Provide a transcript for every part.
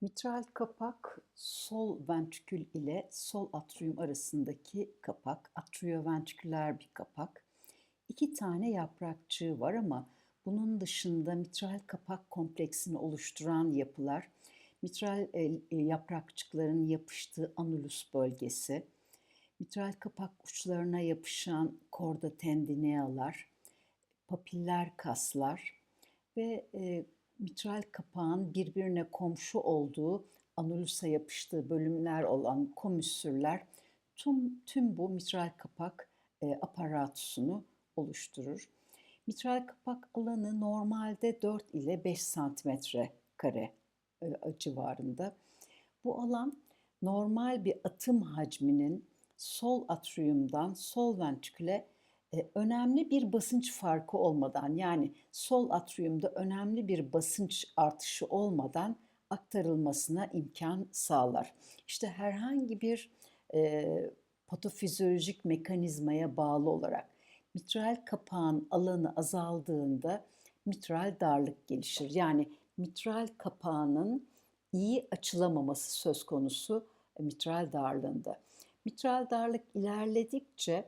Mitral kapak sol ventrikül ile sol atrium arasındaki kapak, atrioventriküler bir kapak. İki tane yaprakçığı var ama bunun dışında mitral kapak kompleksini oluşturan yapılar, mitral e, e, yaprakçıkların yapıştığı anulus bölgesi, mitral kapak uçlarına yapışan korda tendinealar, papiller kaslar ve e, mitral kapağın birbirine komşu olduğu anulusa yapıştığı bölümler olan komüsürler tüm, tüm bu mitral kapak e, aparatusunu oluşturur. Mitral kapak alanı normalde 4 ile 5 santimetre kare e, civarında. Bu alan normal bir atım hacminin sol atriumdan sol ventriküle önemli bir basınç farkı olmadan yani sol atriumda önemli bir basınç artışı olmadan aktarılmasına imkan sağlar. İşte herhangi bir e, patofizyolojik mekanizmaya bağlı olarak mitral kapağın alanı azaldığında mitral darlık gelişir. Yani mitral kapağının iyi açılamaması söz konusu mitral darlığında. Mitral darlık ilerledikçe e,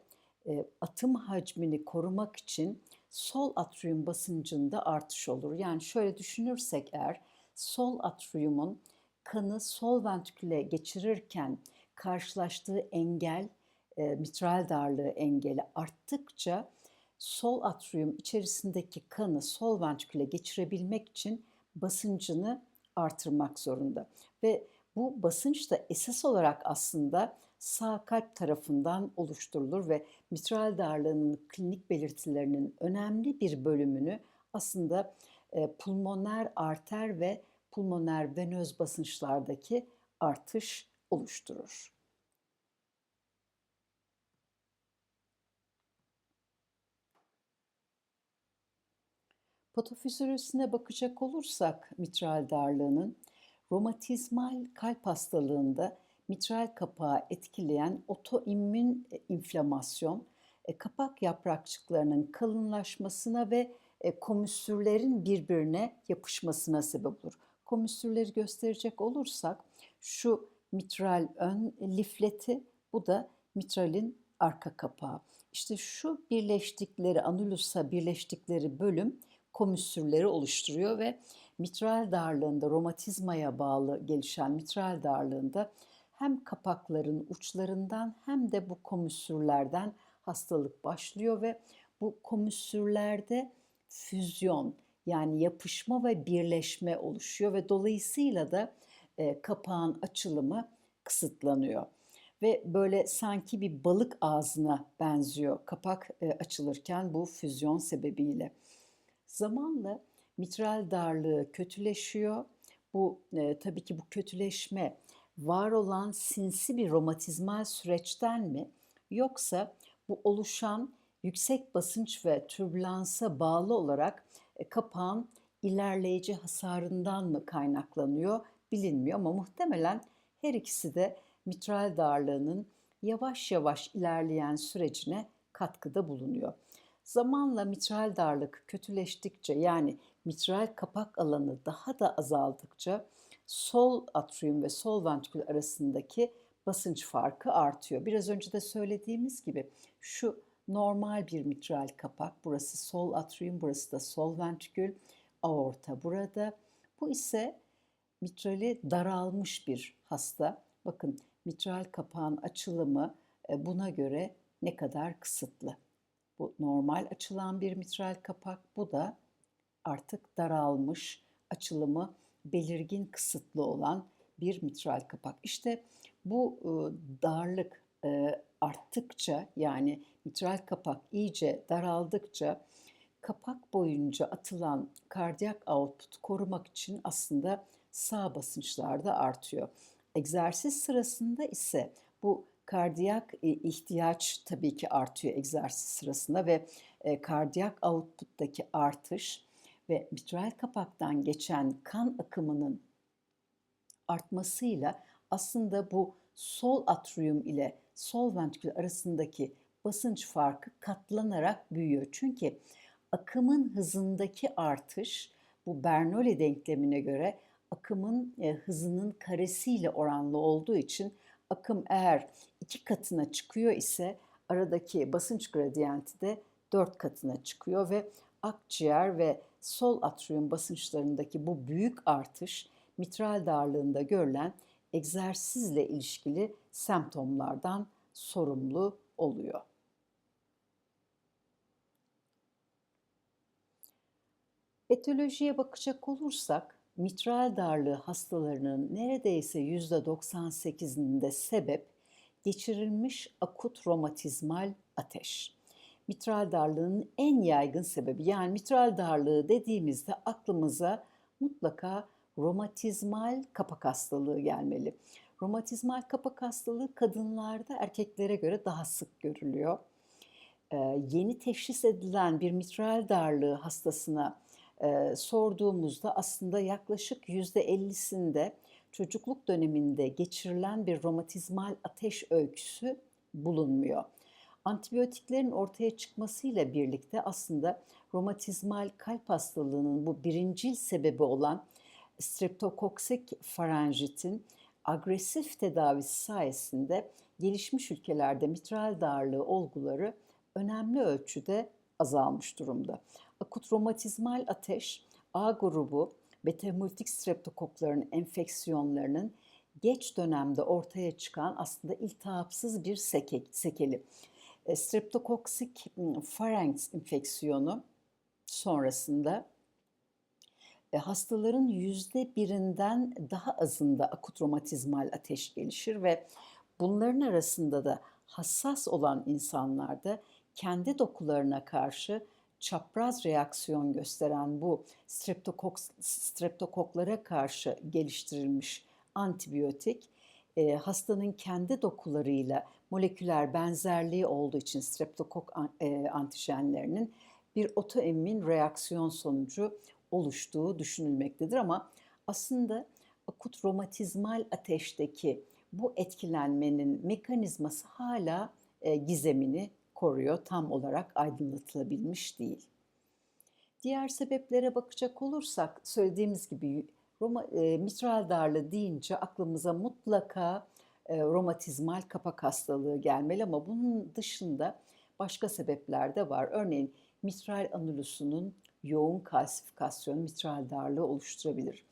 atım hacmini korumak için sol atrium basıncında artış olur. Yani şöyle düşünürsek eğer sol atriumun kanı sol ventriküle geçirirken karşılaştığı engel, e, mitral darlığı engeli arttıkça sol atrium içerisindeki kanı sol ventriküle geçirebilmek için basıncını artırmak zorunda. Ve bu basınç da esas olarak aslında sağ kalp tarafından oluşturulur ve mitral darlığının klinik belirtilerinin önemli bir bölümünü aslında e, pulmoner arter ve pulmoner venöz basınçlardaki artış oluşturur. Patofizyolojisine bakacak olursak mitral darlığının romatizmal kalp hastalığında mitral kapağı etkileyen otoimmün e, inflamasyon, e, kapak yaprakçıklarının kalınlaşmasına ve e, komüsürlerin birbirine yapışmasına sebep olur. Komüsürleri gösterecek olursak şu mitral ön lifleti, bu da mitralin arka kapağı. İşte şu birleştikleri, anulusa birleştikleri bölüm komüsürleri oluşturuyor ve mitral darlığında, romatizmaya bağlı gelişen mitral darlığında hem kapakların uçlarından hem de bu komüsürlerden hastalık başlıyor ve bu komüsürlerde füzyon yani yapışma ve birleşme oluşuyor ve dolayısıyla da e, kapağın açılımı kısıtlanıyor. Ve böyle sanki bir balık ağzına benziyor kapak e, açılırken bu füzyon sebebiyle. Zamanla mitral darlığı kötüleşiyor. Bu e, tabii ki bu kötüleşme var olan sinsi bir romatizmal süreçten mi yoksa bu oluşan yüksek basınç ve türbülansa bağlı olarak e, kapağın ilerleyici hasarından mı kaynaklanıyor bilinmiyor ama muhtemelen her ikisi de mitral darlığının yavaş yavaş ilerleyen sürecine katkıda bulunuyor. Zamanla mitral darlık kötüleştikçe yani mitral kapak alanı daha da azaldıkça sol atrium ve sol ventrikül arasındaki basınç farkı artıyor. Biraz önce de söylediğimiz gibi şu normal bir mitral kapak, burası sol atrium, burası da sol ventrikül, aorta burada. Bu ise mitrali daralmış bir hasta. Bakın mitral kapağın açılımı e, buna göre ne kadar kısıtlı. Bu normal açılan bir mitral kapak, bu da artık daralmış, açılımı belirgin kısıtlı olan bir mitral kapak. İşte bu e, darlık e, arttıkça yani mitral kapak iyice daraldıkça kapak boyunca atılan kardiyak output korumak için aslında sağ basınçlar da artıyor. Egzersiz sırasında ise bu kardiyak e, ihtiyaç tabii ki artıyor egzersiz sırasında ve kardiyak output'taki artış ve mitral kapaktan geçen kan akımının artmasıyla aslında bu sol atrium ile sol ventrikül arasındaki basınç farkı katlanarak büyüyor. Çünkü akımın hızındaki artış bu Bernoulli denklemine göre akımın e, hızının karesiyle oranlı olduğu için akım eğer iki katına çıkıyor ise aradaki basınç gradiyenti de dört katına çıkıyor ve akciğer ve sol atrium basınçlarındaki bu büyük artış mitral darlığında görülen egzersizle ilişkili semptomlardan sorumlu oluyor. Etolojiye bakacak olursak mitral darlığı hastalarının neredeyse %98'inde sebep geçirilmiş akut romatizmal ateş. Mitral darlığının en yaygın sebebi yani mitral darlığı dediğimizde aklımıza mutlaka romatizmal kapak hastalığı gelmeli. Romatizmal kapak hastalığı kadınlarda erkeklere göre daha sık görülüyor. Ee, yeni teşhis edilen bir mitral darlığı hastasına e, sorduğumuzda aslında yaklaşık %50'sinde çocukluk döneminde geçirilen bir romatizmal ateş öyküsü bulunmuyor. Antibiyotiklerin ortaya çıkmasıyla birlikte aslında romatizmal kalp hastalığının bu birincil sebebi olan streptokoksik faranjitin agresif tedavisi sayesinde gelişmiş ülkelerde mitral darlığı olguları önemli ölçüde azalmış durumda. Akut romatizmal ateş A grubu beta-hemolitik streptokokların enfeksiyonlarının geç dönemde ortaya çıkan aslında iltihapsız bir seke, sekeli. E, streptokoksik pharynx enfeksiyonu sonrasında e, hastaların yüzde birinden daha azında akut romatizmal ateş gelişir ve bunların arasında da hassas olan insanlarda kendi dokularına karşı çapraz reaksiyon gösteren bu streptokok, streptokoklara karşı geliştirilmiş antibiyotik e, hastanın kendi dokularıyla moleküler benzerliği olduğu için streptokok e, antijenlerinin bir otoemin reaksiyon sonucu oluştuğu düşünülmektedir ama aslında akut romatizmal ateşteki bu etkilenmenin mekanizması hala e, gizemini koruyor, tam olarak aydınlatılabilmiş değil. Diğer sebeplere bakacak olursak söylediğimiz gibi Roma, e, mitral darlığı deyince aklımıza mutlaka romatizmal kapak hastalığı gelmeli ama bunun dışında başka sebepler de var. Örneğin mitral anulusunun yoğun kalsifikasyonu mitral darlığı oluşturabilir.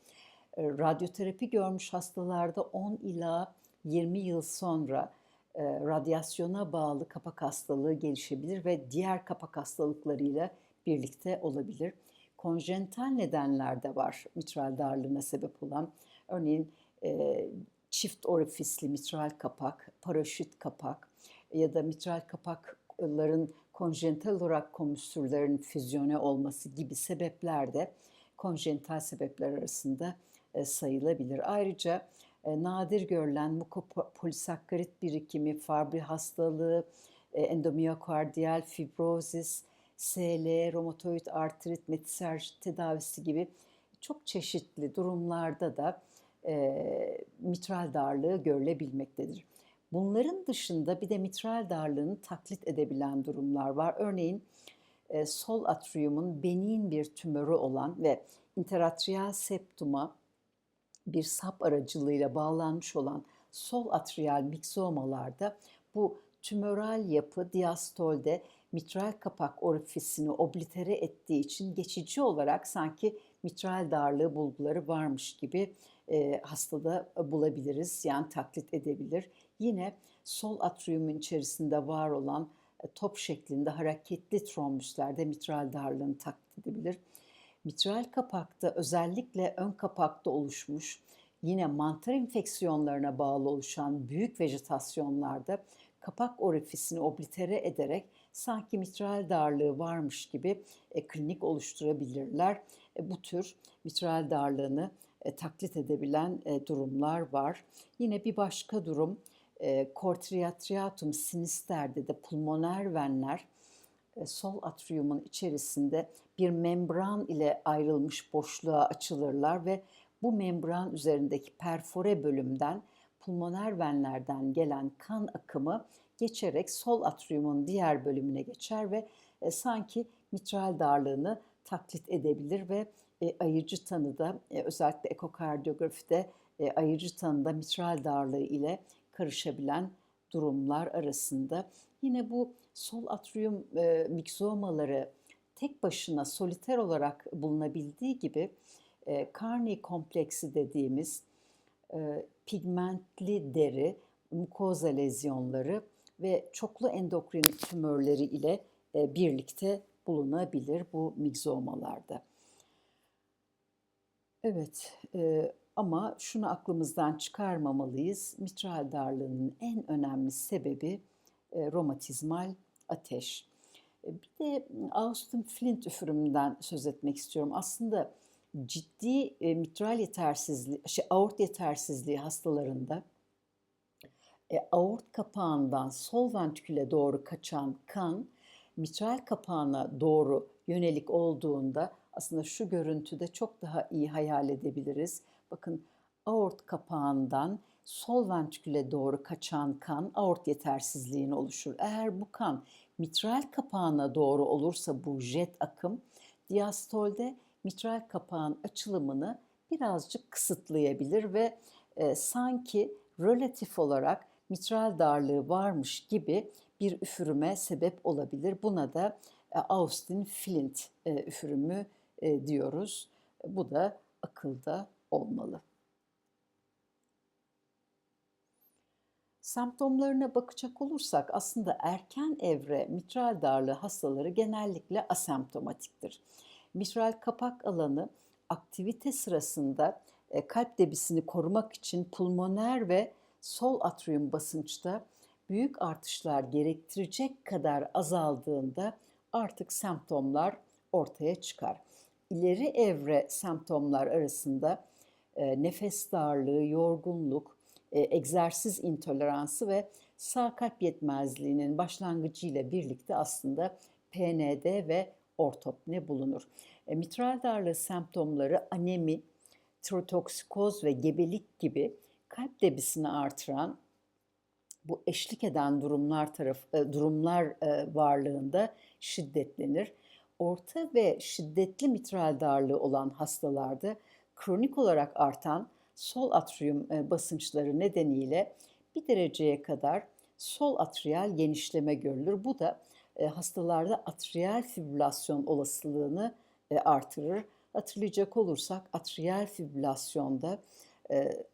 E, radyoterapi görmüş hastalarda 10 ila 20 yıl sonra e, radyasyona bağlı kapak hastalığı gelişebilir ve diğer kapak hastalıklarıyla birlikte olabilir. Konjental nedenler de var mitral darlığına sebep olan. Örneğin e, çift orifisli mitral kapak, paraşüt kapak ya da mitral kapakların konjental olarak komüstürlerin füzyone olması gibi sebepler de konjental sebepler arasında e, sayılabilir. Ayrıca e, nadir görülen mukopolisakkarit birikimi, Fabry hastalığı, e, endomiyokardiyal fibrozis, SL, romatoid artrit, metiserj tedavisi gibi çok çeşitli durumlarda da mitral darlığı görülebilmektedir. Bunların dışında bir de mitral darlığını taklit edebilen durumlar var. Örneğin sol atriumun benin bir tümörü olan ve interatrial septuma bir sap aracılığıyla bağlanmış olan sol atrial miksomalarda bu tümöral yapı diastolde mitral kapak orifisini oblitere ettiği için geçici olarak sanki mitral darlığı bulguları varmış gibi e, hastada bulabiliriz. Yani taklit edebilir. Yine sol atriumun içerisinde var olan e, top şeklinde hareketli trombüslerde mitral darlığını taklit edebilir. Mitral kapakta özellikle ön kapakta oluşmuş yine mantar enfeksiyonlarına bağlı oluşan büyük vejetasyonlarda kapak orifisini oblitere ederek sanki mitral darlığı varmış gibi e, klinik oluşturabilirler. E, bu tür mitral darlığını e, taklit edebilen e, durumlar var. Yine bir başka durum cortriatriatum sinisterde de pulmoner venler sol atriumun içerisinde bir membran ile ayrılmış boşluğa açılırlar ve bu membran üzerindeki perfore bölümden pulmoner venlerden gelen kan akımı geçerek sol atriumun diğer bölümüne geçer ve sanki mitral darlığını taklit edebilir ve e, ayırıcı tanıda e, özellikle ekokardiyografide e, ayırıcı tanıda mitral darlığı ile karışabilen durumlar arasında. Yine bu sol atrium e, miksomaları tek başına soliter olarak bulunabildiği gibi e, Carney kompleksi dediğimiz e, pigmentli deri, mukoza lezyonları ve çoklu endokrin tümörleri ile e, birlikte bulunabilir bu migzomalarda. Evet e, ama şunu aklımızdan çıkarmamalıyız. Mitral darlığının en önemli sebebi e, romatizmal ateş. E, bir de Austin Flint üfürümünden söz etmek istiyorum. Aslında ciddi e, mitral yetersizliği, şey, aort yetersizliği hastalarında e, aort kapağından sol ventriküle doğru kaçan kan mitral kapağına doğru yönelik olduğunda aslında şu görüntüde çok daha iyi hayal edebiliriz. Bakın aort kapağından sol ventriküle doğru kaçan kan aort yetersizliğini oluşur. Eğer bu kan mitral kapağına doğru olursa bu jet akım diastolde mitral kapağın açılımını birazcık kısıtlayabilir ve e, sanki relatif olarak mitral darlığı varmış gibi bir üfürüme sebep olabilir. Buna da e, Austin Flint e, üfürümü e, diyoruz. Bu da akılda olmalı. Semptomlarına bakacak olursak aslında erken evre mitral darlığı hastaları genellikle asemptomatiktir. Mitral kapak alanı aktivite sırasında kalp debisini korumak için pulmoner ve sol atrium basınçta büyük artışlar gerektirecek kadar azaldığında artık semptomlar ortaya çıkar. İleri evre semptomlar arasında e, nefes darlığı, yorgunluk, e, egzersiz intoleransı ve sağ kalp yetmezliğinin başlangıcı ile birlikte aslında PND ve ortopne bulunur. E, mitral darlığı semptomları anemi, tirotoksikoz ve gebelik gibi kalp debisini artıran bu eşlik eden durumlar taraf e, durumlar e, varlığında şiddetlenir. Orta ve şiddetli mitral darlığı olan hastalarda kronik olarak artan sol atrium e, basınçları nedeniyle bir dereceye kadar sol atriyal genişleme görülür. Bu da hastalarda atriyal fibrilasyon olasılığını artırır. Hatırlayacak olursak atriyal fibrilasyonda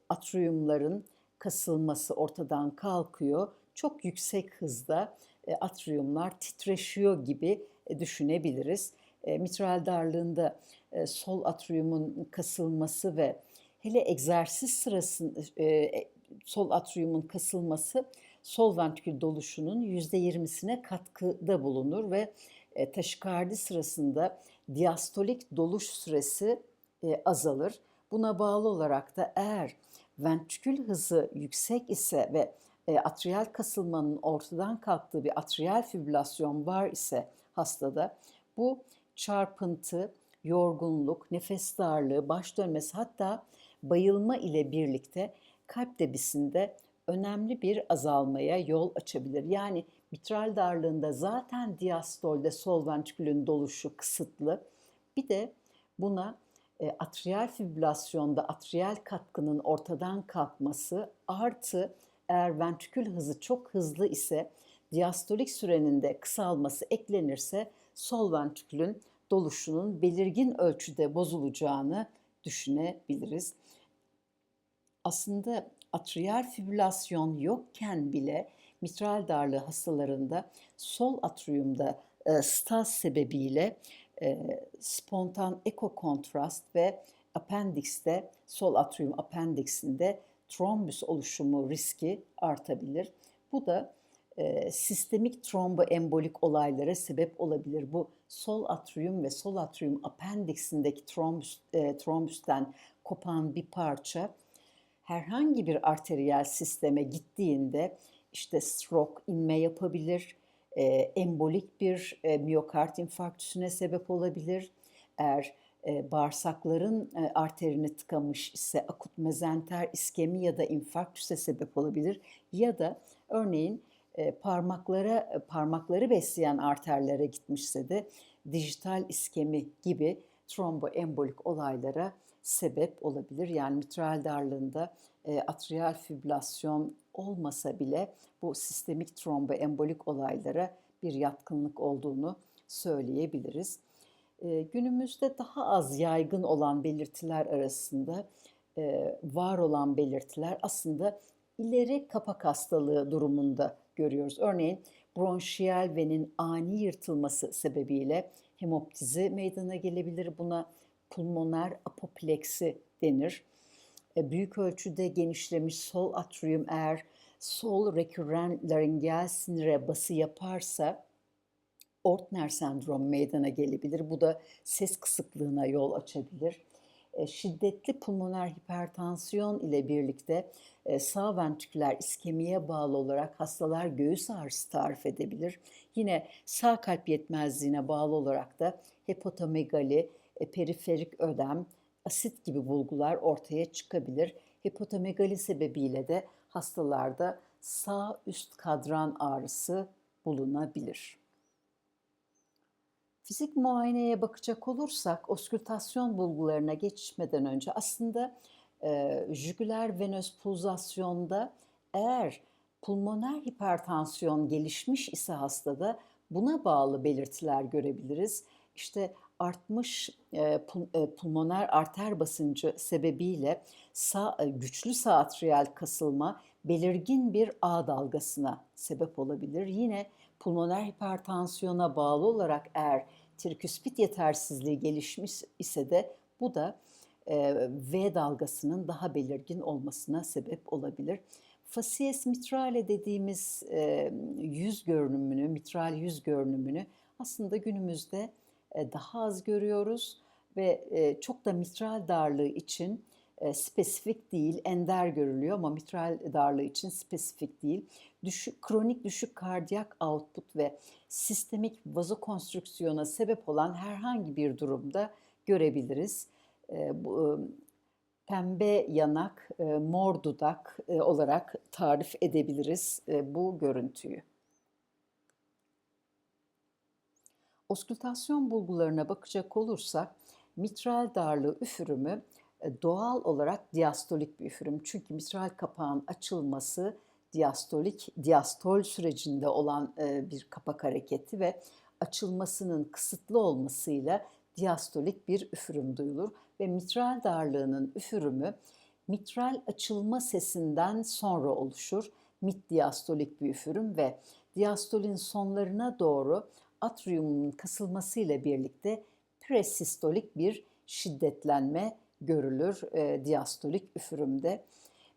atriumların kasılması ortadan kalkıyor. Çok yüksek hızda e, atriumlar titreşiyor gibi e, düşünebiliriz. E, mitral darlığında sol atriumun kasılması ve hele egzersiz sırasında sol atriumun kasılması sol ventrikül doluşunun %20'sine katkıda bulunur ve taşikardi sırasında diastolik doluş süresi azalır. Buna bağlı olarak da eğer ventrikül hızı yüksek ise ve e, atriyal kasılmanın ortadan kalktığı bir atriyal fibrilasyon var ise hastada bu çarpıntı, yorgunluk, nefes darlığı, baş dönmesi hatta bayılma ile birlikte kalp debisinde önemli bir azalmaya yol açabilir. Yani mitral darlığında zaten diastolde sol ventrikülün doluşu kısıtlı. Bir de buna e, atriyal fibrilasyonda atriyal katkının ortadan kalkması artı eğer ventrikül hızı çok hızlı ise diastolik sürenin de kısalması eklenirse sol ventrikülün doluşunun belirgin ölçüde bozulacağını düşünebiliriz. Aslında atriyal fibrilasyon yokken bile mitral darlığı hastalarında sol atriumda e, staz sebebiyle e, spontan ekokontrast ve apendikste, sol atrium apendiksinde trombüs oluşumu riski artabilir. Bu da e, sistemik tromboembolik olaylara sebep olabilir. Bu sol atrium ve sol atrium apendiksindeki trombüs, e, trombüsten kopan bir parça herhangi bir arteriyel sisteme gittiğinde işte stroke, inme yapabilir, e, embolik bir e, miyokard infarktüsüne sebep olabilir. Eğer e, bağırsakların e, arterini tıkamış ise akut mezenter iskemi ya da infarktüse sebep olabilir. Ya da örneğin e, parmaklara parmakları besleyen arterlere gitmişse de dijital iskemi gibi tromboembolik olaylara sebep olabilir. Yani mitral darlığında e, atrial fibrilasyon olmasa bile bu sistemik tromboembolik olaylara bir yatkınlık olduğunu söyleyebiliriz. E, günümüzde daha az yaygın olan belirtiler arasında e, var olan belirtiler aslında ileri kapak hastalığı durumunda görüyoruz. Örneğin bronşiyel venin ani yırtılması sebebiyle hemoptizi meydana gelebilir. Buna pulmoner apopleksi denir. E, büyük ölçüde genişlemiş sol atrium eğer sol rekürren laringel sinire bası yaparsa Ortner sendrom meydana gelebilir. Bu da ses kısıklığına yol açabilir. E, şiddetli pulmoner hipertansiyon ile birlikte e, sağ ventriküler iskemiye bağlı olarak hastalar göğüs ağrısı tarif edebilir. Yine sağ kalp yetmezliğine bağlı olarak da hepatomegali, e, periferik ödem, asit gibi bulgular ortaya çıkabilir. Hepatomegali sebebiyle de hastalarda sağ üst kadran ağrısı bulunabilir. Fizik muayeneye bakacak olursak oskültasyon bulgularına geçmeden önce aslında e, jugüler venöz pulsasyonda eğer pulmoner hipertansiyon gelişmiş ise hastada buna bağlı belirtiler görebiliriz. İşte artmış e, e, pulmoner arter basıncı sebebiyle sağ, e, güçlü sağ atriyal kasılma belirgin bir A dalgasına sebep olabilir. Yine pulmoner hipertansiyona bağlı olarak eğer triküspit yetersizliği gelişmiş ise de bu da V dalgasının daha belirgin olmasına sebep olabilir. Facies mitrale dediğimiz yüz görünümünü, mitral yüz görünümünü aslında günümüzde daha az görüyoruz ve e, çok da mitral darlığı için e, spesifik değil, ender görülüyor ama mitral darlığı için spesifik değil. Düşük, kronik düşük kardiyak output ve sistemik vazokonstrüksiyona sebep olan herhangi bir durumda görebiliriz. Pembe yanak, mor dudak olarak tarif edebiliriz bu görüntüyü. Oskültasyon bulgularına bakacak olursak mitral darlığı üfürümü e, doğal olarak diastolik bir üfürüm. Çünkü mitral kapağın açılması diastolik, diastol sürecinde olan e, bir kapak hareketi ve açılmasının kısıtlı olmasıyla diastolik bir üfürüm duyulur ve mitral darlığının üfürümü mitral açılma sesinden sonra oluşur. Mit diastolik bir üfürüm ve diastolin sonlarına doğru atriumun kasılmasıyla birlikte presistolik bir şiddetlenme görülür e, diastolik üfürümde.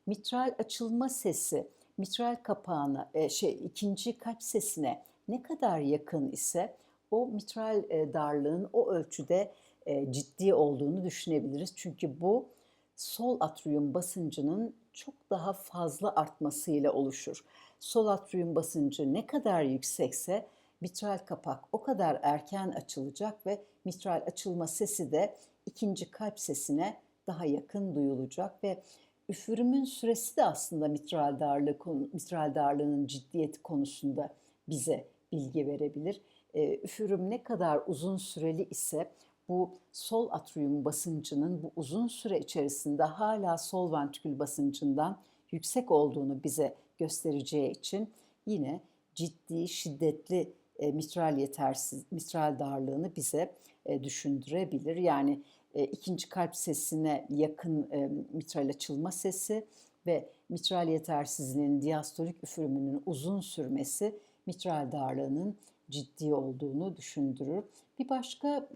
Mitral açılma sesi mitral kapağına e, şey ikinci kalp sesine ne kadar yakın ise o mitral e, darlığın o ölçüde e, ciddi olduğunu düşünebiliriz. Çünkü bu sol atrium basıncının çok daha fazla artmasıyla oluşur. Sol atrium basıncı ne kadar yüksekse mitral kapak o kadar erken açılacak ve mitral açılma sesi de ikinci kalp sesine daha yakın duyulacak ve üfürümün süresi de aslında mitral darlığı mitral darlığının ciddiyeti konusunda bize bilgi verebilir. E, üfürüm ne kadar uzun süreli ise bu sol atrium basıncının bu uzun süre içerisinde hala sol ventrikül basıncından yüksek olduğunu bize göstereceği için yine ciddi, şiddetli e, mitral yetersiz, mitral darlığını bize e, düşündürebilir. Yani e, ikinci kalp sesine yakın mitral açılma sesi ve mitral yetersizliğinin diastolik üfürümünün uzun sürmesi mitral darlığının ciddi olduğunu düşündürür. Bir başka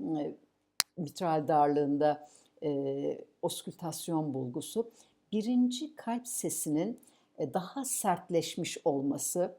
mitral darlığında e, oskültasyon bulgusu birinci kalp sesinin daha sertleşmiş olması.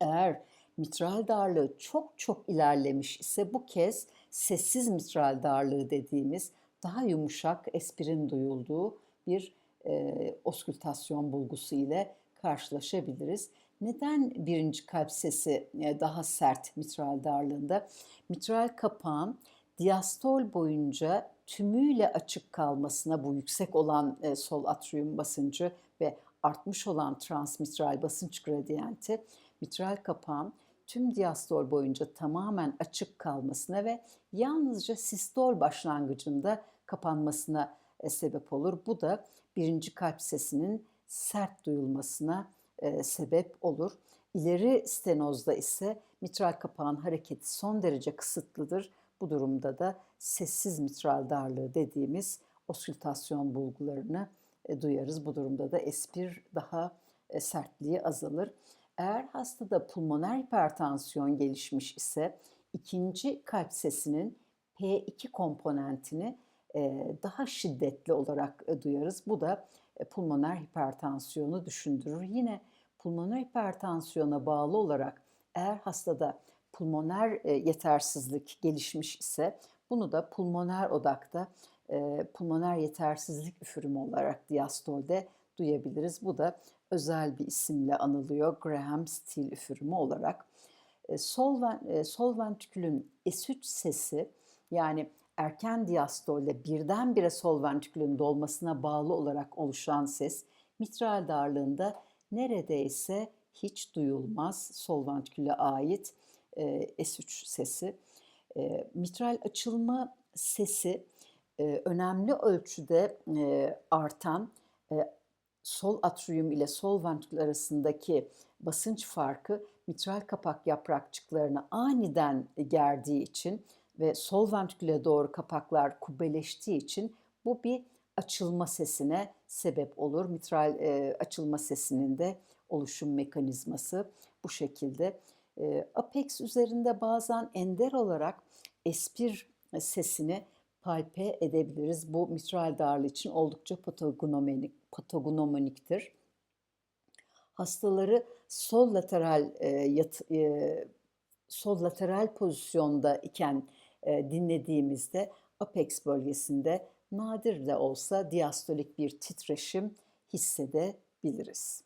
Eğer mitral darlığı çok çok ilerlemiş ise bu kez sessiz mitral darlığı dediğimiz daha yumuşak espirin duyulduğu bir e, oskültasyon bulgusu ile karşılaşabiliriz. Neden birinci kalp sesi e, daha sert mitral darlığında? Mitral kapağın diastol boyunca tümüyle açık kalmasına bu yüksek olan e, sol atrium basıncı ve artmış olan transmitral basınç gradiyenti mitral kapağın tüm diastol boyunca tamamen açık kalmasına ve yalnızca sistol başlangıcında kapanmasına e, sebep olur. Bu da birinci kalp sesinin sert duyulmasına e, sebep olur. İleri stenozda ise mitral kapağın hareketi son derece kısıtlıdır. Bu durumda da sessiz mitral darlığı dediğimiz ositasyon bulgularını e, duyarız. Bu durumda da espir daha sertliği azalır. Eğer hastada pulmoner hipertansiyon gelişmiş ise ikinci kalp sesinin P2 komponentini e, daha şiddetli olarak e, duyarız. Bu da e, pulmoner hipertansiyonu düşündürür. Yine pulmoner hipertansiyona bağlı olarak eğer hastada pulmoner yetersizlik gelişmiş ise bunu da pulmoner odakta pulmoner yetersizlik üfürümü olarak diastolde duyabiliriz. Bu da özel bir isimle anılıyor Graham Steele üfürümü olarak. Sol, sol ventrikülün S3 sesi yani erken diastolde birdenbire sol dolmasına bağlı olarak oluşan ses mitral darlığında neredeyse hiç duyulmaz sol ait e, S3 sesi. E, mitral açılma sesi e, önemli ölçüde e, artan e, sol atrium ile sol ventrikül arasındaki basınç farkı mitral kapak yaprakçıklarını aniden gerdiği için ve sol ventriküle doğru kapaklar kubbeleştiği için bu bir açılma sesine sebep olur. Mitral e, açılma sesinin de oluşum mekanizması bu şekilde. E, apex üzerinde bazen ender olarak espir sesini palpe edebiliriz. Bu mitral darlığı için oldukça patogonomenik, patogonomoniktir. Hastaları sol lateral e, yat, e, sol lateral pozisyonda iken e, dinlediğimizde apex bölgesinde nadir de olsa diastolik bir titreşim hissedebiliriz.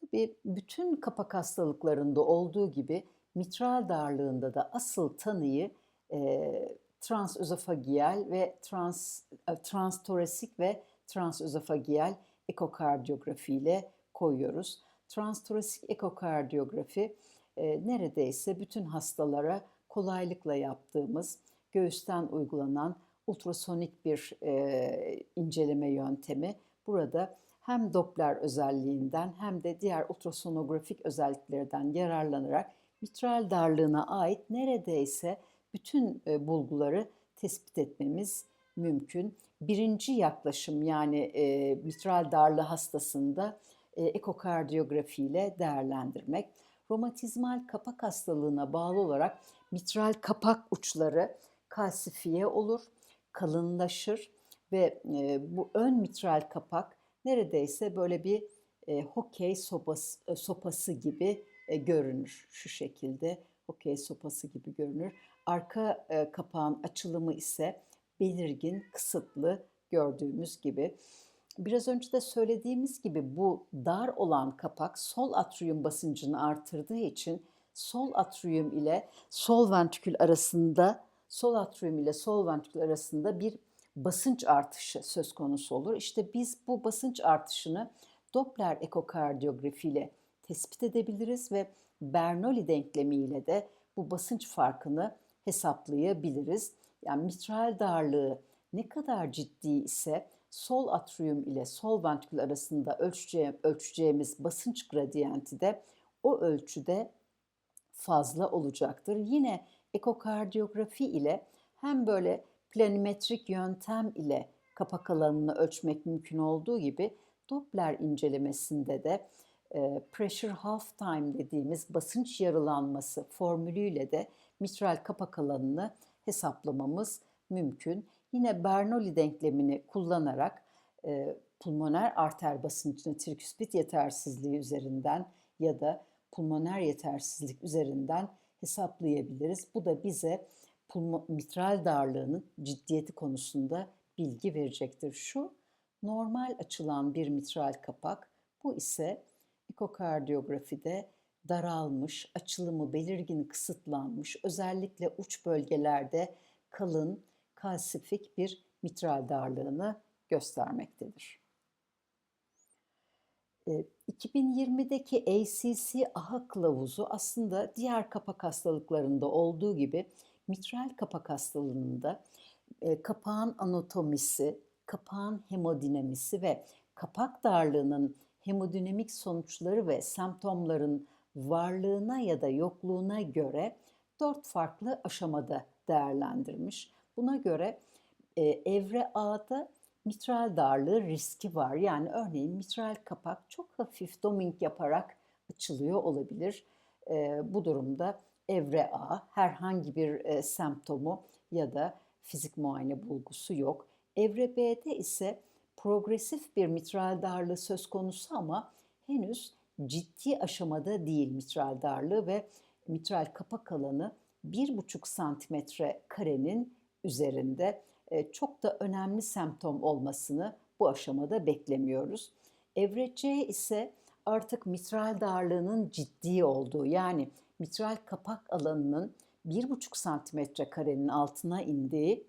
Tabii bütün kapak hastalıklarında olduğu gibi mitral darlığında da asıl tanıyı e, transözofagiyal ve trans e, transtoresik ve transözofagiyal ekokardiyografi ile koyuyoruz. Transtoresik ekokardiyografi e, neredeyse bütün hastalara kolaylıkla yaptığımız göğüsten uygulanan ultrasonik bir e, inceleme yöntemi. Burada hem Doppler özelliğinden hem de diğer ultrasonografik özelliklerden yararlanarak mitral darlığına ait neredeyse bütün e, bulguları tespit etmemiz mümkün. Birinci yaklaşım yani e, mitral darlığı hastasında e, ekokardiyografi ile değerlendirmek. Romatizmal kapak hastalığına bağlı olarak mitral kapak uçları kalsifiye olur, kalınlaşır ve e, bu ön mitral kapak neredeyse böyle bir e, hokey sopası, e, sopası gibi e, görünür. Şu şekilde hokey sopası gibi görünür. Arka e, kapağın açılımı ise belirgin, kısıtlı gördüğümüz gibi. Biraz önce de söylediğimiz gibi bu dar olan kapak sol atrium basıncını artırdığı için sol atrium ile sol ventrikül arasında sol atrium ile sol ventrikül arasında bir basınç artışı söz konusu olur. İşte biz bu basınç artışını Doppler ekokardiyografi ile tespit edebiliriz ve Bernoulli denklemiyle de bu basınç farkını hesaplayabiliriz. Yani mitral darlığı ne kadar ciddi ise sol atrium ile sol ventrikül arasında ölçeceğim, ölçeceğimiz basınç gradiyenti de o ölçüde fazla olacaktır. Yine ekokardiyografi ile hem böyle planimetrik yöntem ile kapak alanını ölçmek mümkün olduğu gibi Doppler incelemesinde de e, pressure half time dediğimiz basınç yarılanması formülüyle de mitral kapak alanını hesaplamamız mümkün. Yine Bernoulli denklemini kullanarak e, pulmoner arter basıncını triküspit yetersizliği üzerinden ya da pulmoner yetersizlik üzerinden hesaplayabiliriz. Bu da bize mitral darlığının ciddiyeti konusunda bilgi verecektir. Şu normal açılan bir mitral kapak, bu ise ekokardiyografide daralmış, açılımı belirgin kısıtlanmış, özellikle uç bölgelerde kalın, kalsifik bir mitral darlığını göstermektedir. Eee, 2020'deki ACC AHA kılavuzu aslında diğer kapak hastalıklarında olduğu gibi mitral kapak hastalığında eee, kapağın anatomisi, kapağın hemodinamisi ve kapak darlığının hemodinamik sonuçları ve semptomların varlığına ya da yokluğuna göre dört farklı aşamada değerlendirmiş. Buna göre eee, evre A'da mitral darlığı riski var. Yani örneğin mitral kapak çok hafif doming yaparak açılıyor olabilir. Eee, bu durumda evre A herhangi bir e, semptomu ya da fizik muayene bulgusu yok. Evre B'de ise progresif bir mitral darlığı söz konusu ama henüz ciddi aşamada değil mitral darlığı ve mitral kapak alanı 1,5 santimetre karenin üzerinde e, çok da önemli semptom olmasını bu aşamada beklemiyoruz. Evre C ise artık mitral darlığının ciddi olduğu yani mitral kapak alanının 1,5 santimetre karenin altına indiği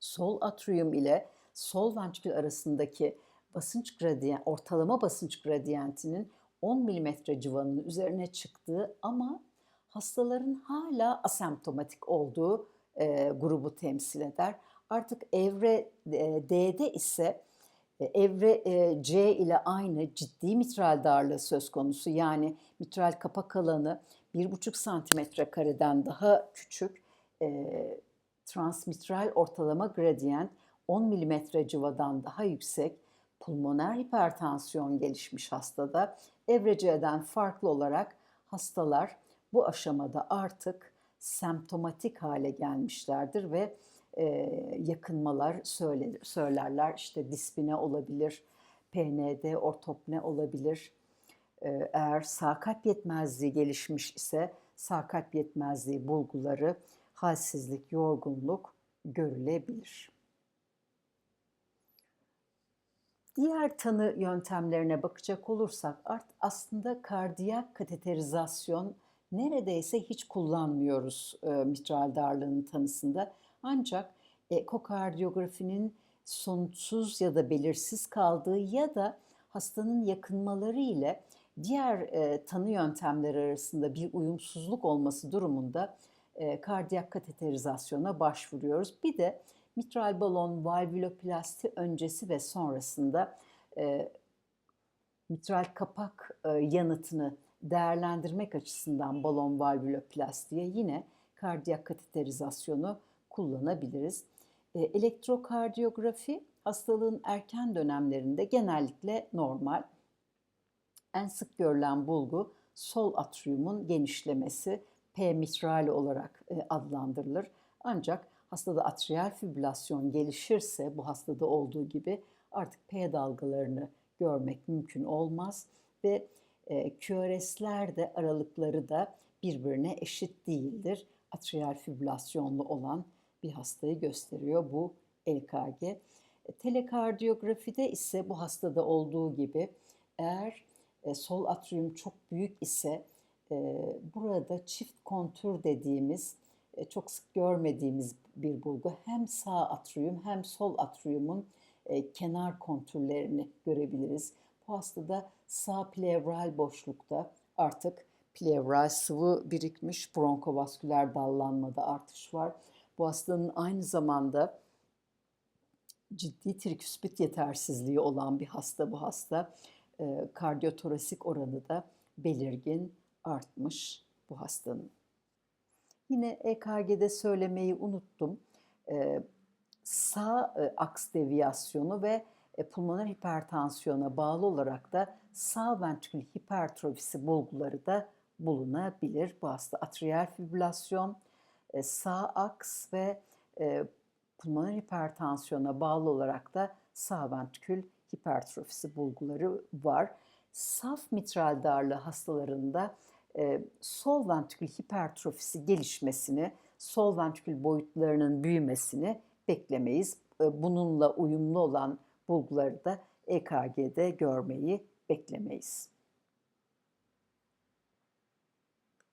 sol atrium ile sol ventrikül arasındaki basınç gradiyent, ortalama basınç gradiyentinin 10 mm civarının üzerine çıktığı ama hastaların hala asemptomatik olduğu e, grubu temsil eder. Artık evre e, D'de ise e, evre e, C ile aynı ciddi mitral darlığı söz konusu. Yani mitral kapak alanı 1,5 santimetre kareden daha küçük. E, transmitral ortalama gradient 10 mm civadan daha yüksek. Pulmoner hipertansiyon gelişmiş hastada evre C'den farklı olarak hastalar bu aşamada artık semptomatik hale gelmişlerdir ve e, yakınmalar söylenir, söylerler. İşte dispine olabilir, PND, ortopne olabilir. E, eğer sağ kalp yetmezliği gelişmiş ise sağ kalp yetmezliği bulguları, halsizlik, yorgunluk görülebilir. Diğer tanı yöntemlerine bakacak olursak art aslında kardiyak kateterizasyon neredeyse hiç kullanmıyoruz e, mitral darlığının tanısında. Ancak ekokardiyografinin sonuçsuz ya da belirsiz kaldığı ya da hastanın yakınmaları ile diğer e, tanı yöntemleri arasında bir uyumsuzluk olması durumunda e, kardiyak kateterizasyona başvuruyoruz. Bir de mitral balon valvuloplasti öncesi ve sonrasında e, mitral kapak e, yanıtını değerlendirmek açısından balon valvuloplastiye yine kardiyak kateterizasyonu kullanabiliriz. E, elektrokardiyografi hastalığın erken dönemlerinde genellikle normal. En sık görülen bulgu sol atriumun genişlemesi P mitral olarak e, adlandırılır. Ancak hastada atriyal fibrilasyon gelişirse bu hastada olduğu gibi artık P dalgalarını görmek mümkün olmaz ve e, QRS'ler de aralıkları da birbirine eşit değildir. Atriyal fibrilasyonlu olan bir hastayı gösteriyor bu EKG. E, telekardiyografide ise bu hastada olduğu gibi eğer e, sol atrium çok büyük ise e, burada çift kontür dediğimiz e, çok sık görmediğimiz bir bulgu hem sağ atrium hem sol atriumun e, kenar kontürlerini görebiliriz. Bu hastada sağ plevral boşlukta artık plevral sıvı birikmiş bronkovasküler dallanmada artış var. Bu hastanın aynı zamanda ciddi triküspit yetersizliği olan bir hasta bu hasta. E, kardiyotorasik oranı da belirgin artmış bu hastanın. Yine EKG'de söylemeyi unuttum. E, sağ e, aks deviyasyonu ve e, pulmoner hipertansiyona bağlı olarak da sağ ventrikül hipertrofisi bulguları da bulunabilir. Bu hasta atriyal fibrilasyon, e, sağ aks ve e, pulmoner hipertansiyona bağlı olarak da sağ ventrikül hipertrofisi bulguları var. Saf mitral darlığı hastalarında e, sol ventrikül hipertrofisi gelişmesini, sol ventrikül boyutlarının büyümesini beklemeyiz. E, bununla uyumlu olan bulguları da EKG'de görmeyi beklemeyiz.